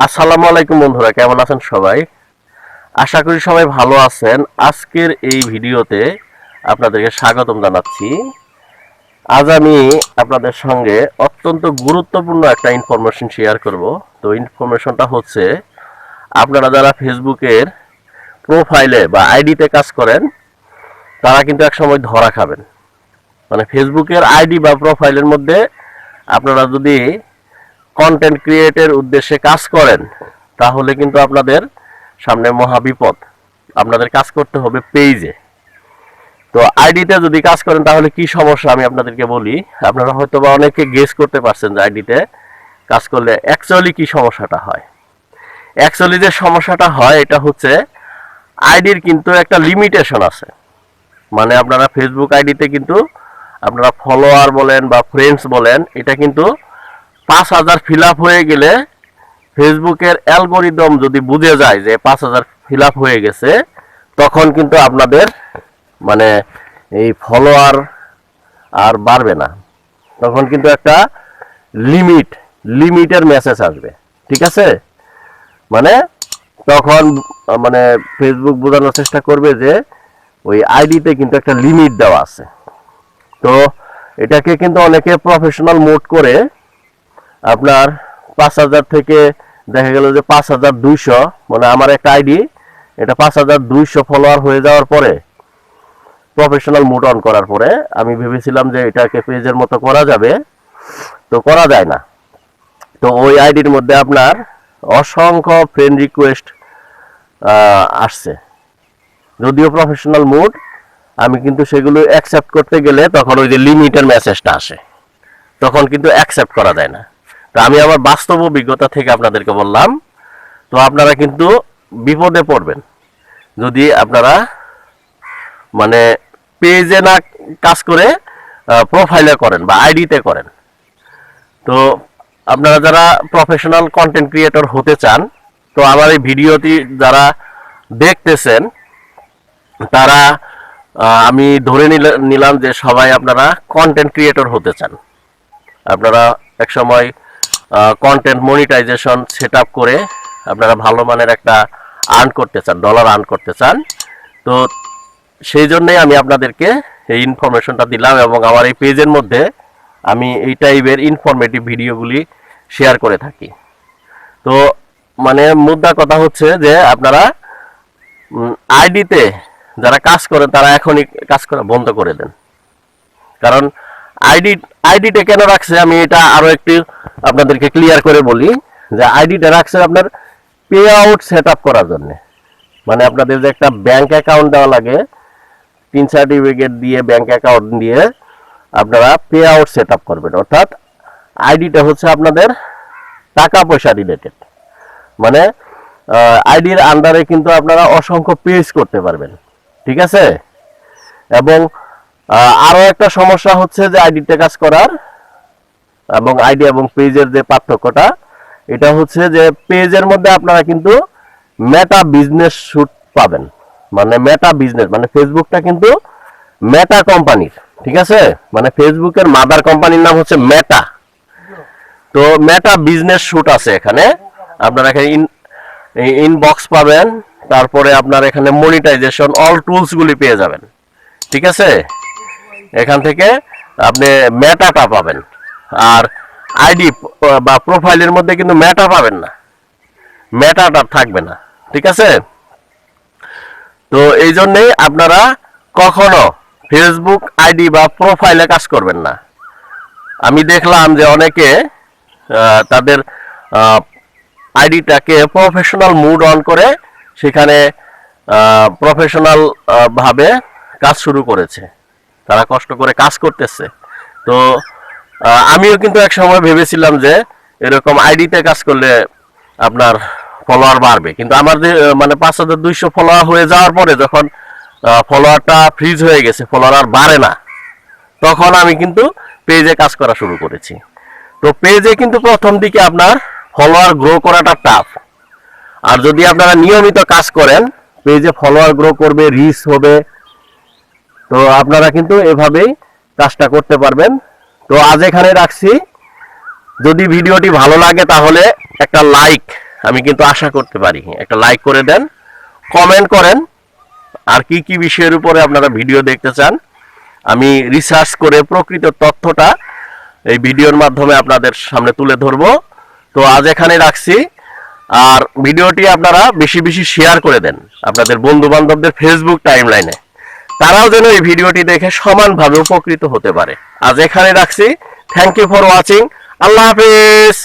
আসসালামু আলাইকুম বন্ধুরা, কেমন আছেন সবাই? আশা করি সবাই ভালো আছেন। আজকের এই ভিডিওতে আপনাদেরকে স্বাগতম জানাচ্ছি। আজ আমি আপনাদের সঙ্গে অত্যন্ত গুরুত্বপূর্ণ একটা ইনফরমেশন শেয়ার করব। তো ইনফরমেশনটা হচ্ছে, আপনারা যারা ফেসবুকের প্রোফাইলে বা আইডিতে কাজ করেন, তারা কিন্তু একসময় ধরা খাবেন। মানে ফেসবুকের আইডি বা প্রোফাইলের মধ্যে আপনারা যদি কন্টেন্ট ক্রিয়েটের উদ্দেশ্যে কাজ করেন, তাহলে কিন্তু আপনাদের সামনে মহা বিপদ। আপনাদের কাজ করতে হবে পেজে তো আইডিতে যদি কাজ করেন, তাহলে কি সমস্যা আমি আপনাদেরকে বলি? আপনারা হয়তো বা অনেকে গেস করতে পারছেন যে আইডিতে কাজ করলে অ্যাকচুয়ালি কি সমস্যাটা হয়। অ্যাকচুয়ালি যে সমস্যাটা হয়, এটা হচ্ছে আইডির কিন্তু একটা লিমিটেশন আছে। মানে আপনারা ফেসবুক আইডিতে কিন্তু আপনারা ফলোয়ার বলেন বা ফ্রেন্ডস বলেন, এটা কিন্তু পাঁচ হাজার ফিল হয়ে গেলে ফেসবুকের অ্যালগোরিদম যদি বুঝে যায় যে পাঁচ হাজার ফিল হয়ে গেছে, তখন কিন্তু আপনাদের মানে এই ফলোয়ার আর বাড়বে না। তখন কিন্তু একটা লিমিট লিমিটের মেসেজ আসবে। ঠিক আছে? মানে তখন মানে ফেসবুক বোঝানোর চেষ্টা করবে যে ওই আইডিতে কিন্তু একটা লিমিট দেওয়া আছে। তো এটাকে কিন্তু অনেকে প্রফেশনাল মোড করে আপনার পাঁচ হাজার থেকে দেখা গেল যে পাঁচ হাজার দুইশো মানে আমার একটা আইডি, এটা পাঁচ হাজার দুইশো ফলোয়ার হয়ে যাওয়ার পরে প্রফেশনাল মুড অন করার পরে আমি ভেবেছিলাম যে এটাকে পেজের মতো করা যাবে। তো করা যায় না। তো ওই আইডির মধ্যে আপনার অসংখ্য ফ্রেন্ড রিকোয়েস্ট আসছে। যদিও প্রফেশনাল মুড আমি কিন্তু সেগুলো অ্যাকসেপ্ট করতে গেলে তখন ওই যে লিমিটের মেসেজটা আসে। তখন কিন্তু অ্যাকসেপ্ট করা যায় না। তো আমি আমার বাস্তব অভিজ্ঞতা থেকে আপনাদেরকে বললাম, তো আপনারা কিন্তু বিপদে পড়বেন। যদি আপনারা মানে পেজে না কাজ করে প্রোফাইলে করেন বা আইডিতে করেন। তো আপনারা যারা প্রফেশনাল কন্টেন্ট ক্রিয়েটর হতে চান, তো আমার এই ভিডিওটি যারা দেখতেছেন, তারা আমি ধরে নিলে- নিলাম যে সবাই আপনারা কন্টেন্ট ক্রিয়েটর হতে চান। আপনারা একসময় কন্টেন্ট মনিটাইজেশন সেট করে আপনারা ভালো মানের একটা আর্ন করতে চান ডলার আর্ন করতে চান। তো সেই জন্যই আমি আপনাদেরকে এই ইনফরমেশনটা দিলাম এবং আমার এই পেজের মধ্যে আমি এই টাইপের ইনফরমেটিভ ভিডিওগুলি শেয়ার করে থাকি। তো মানে মুদ্রা কথা হচ্ছে যে আপনারা আইডিতে যারা কাজ করেন তারা এখনই কাজ করা বন্ধ করে দেন। কারণ আইডি, আইডিটা কেন রাখছে? আমি এটা আরও একটু আপনাদেরকে ক্লিয়ার করে বলি যে আইডিটা রাখছে আপনার পে আউট সেট আপ করার জন্য। মানে আপনাদের যে একটা ব্যাংক অ্যাকাউন্ট দেওয়া লাগে, তিন সার্টিফিকেট দিয়ে ব্যাংক অ্যাকাউন্ট দিয়ে আপনারা পে আউট সেট আপ করবেন। অর্থাৎ আইডিটা হচ্ছে আপনাদের টাকা পয়সা রিলেটেড মানে আইডির আন্ডারে কিন্তু আপনারা অসংখ্য পেজ করতে পারবেন। ঠিক আছে? এবং আরও একটা সমস্যা হচ্ছে যে আইডিতে কাজ করার এবং আইডি এবং পেজের যে পার্থক্যটা, এটা হচ্ছে যে পেজের মধ্যে আপনারা কিন্তু মেটা বিজনেস শুট পাবেন। মানে মেটা বিজনেস মানে ফেসবুকটা কিন্তু মেটা কোম্পানির, ঠিক আছে? মানে ফেসবুকের মাদার কোম্পানির নাম হচ্ছে মেটা তো মেটা বিজনেস শুট আছে এখানে। আপনারা এখানে ইন ইনবক্স পাবেন, তারপরে আপনার এখানে মনিটাইজেশন অল টুলস গুলি পেয়ে যাবেন। ঠিক আছে? এখান থেকে আপনি মেটাটা পাবেন। আর আইডি বা প্রোফাইলের মধ্যে কিন্তু মেটা পাবেন না। মেটাটা থাকবে না, ঠিক আছে? তো এই জন্যেই আপনারা কখনো ফেসবুক আইডি বা প্রোফাইলে কাজ করবেন না। আমি দেখলাম যে অনেকে তাদের আইডিটাকে প্রফেশনাল মুড অন করে সেখানে প্রফেশনাল ভাবে কাজ শুরু করেছে। তারা কষ্ট করে কাজ করতেছে। তো আমিও কিন্তু এক সময় ভেবেছিলাম যে এরকম আইডিতে কাজ করলে আপনার ফলোয়ার বাড়বে। কিন্তু আমার মানে পাঁচ হাজার দুইশো ফলোয়ার হয়ে যাওয়ার পরে যখন ফলোয়ারটা ফ্রিজ হয়ে গেছে ফলোয়ার আর বাড়ে না, তখন আমি কিন্তু পেজে কাজ করা শুরু করেছি। তো পেজে কিন্তু প্রথম দিকে আপনার ফলোয়ার গ্রো করাটা টাফ আর যদি আপনারা নিয়মিত কাজ করেন পেজে ফলোয়ার গ্রো করবে রিচ হবে তো আপনারা কিন্তু এভাবেই কাজটা করতে পারবেন। তো আজ এখানে রাখছি। যদি ভিডিওটি ভালো লাগে তাহলে একটা লাইক আমি কিন্তু আশা করতে পারি। একটা লাইক করে দেন কমেন্ট করেন। আর কি কি বিষয়ের উপরে আপনারা ভিডিও দেখতে চান, আমি রিসার্চ করে প্রকৃত তথ্যটা এই ভিডিওর মাধ্যমে আপনাদের সামনে তুলে ধরবো। তো আজ এখানে রাখছি। আর ভিডিওটি আপনারা বেশি বেশি শেয়ার করে দেন। আপনাদের বন্ধু বান্ধবদের ফেসবুক টাইমলাইনে তারাও যেন এই ভিডিওটি দেখে সমানভাবে উপকৃত হতে পারে। আজ এখানে রাখছি। থ্যাংক ইউ ফর ওয়াচিং আল্লাহ হাফিজ।